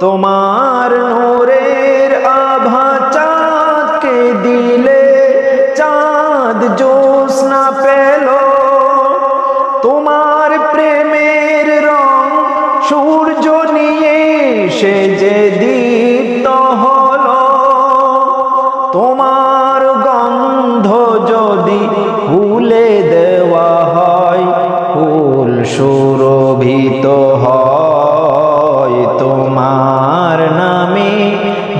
তোমার নূরের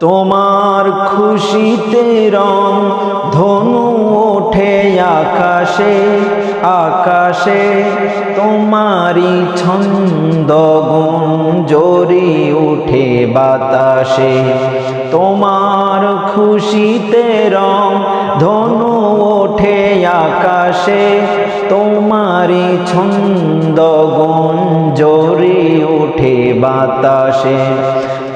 তোমার খুশিতে রং ধনু ওঠে আকাশে আকাশে তোমারি ছন্দ জরি উঠে বাতাসে। তোমার খুশিতে রং ধনু ওঠে আকাশে তোমারি ছন্দ জরি উঠে বাতাসে।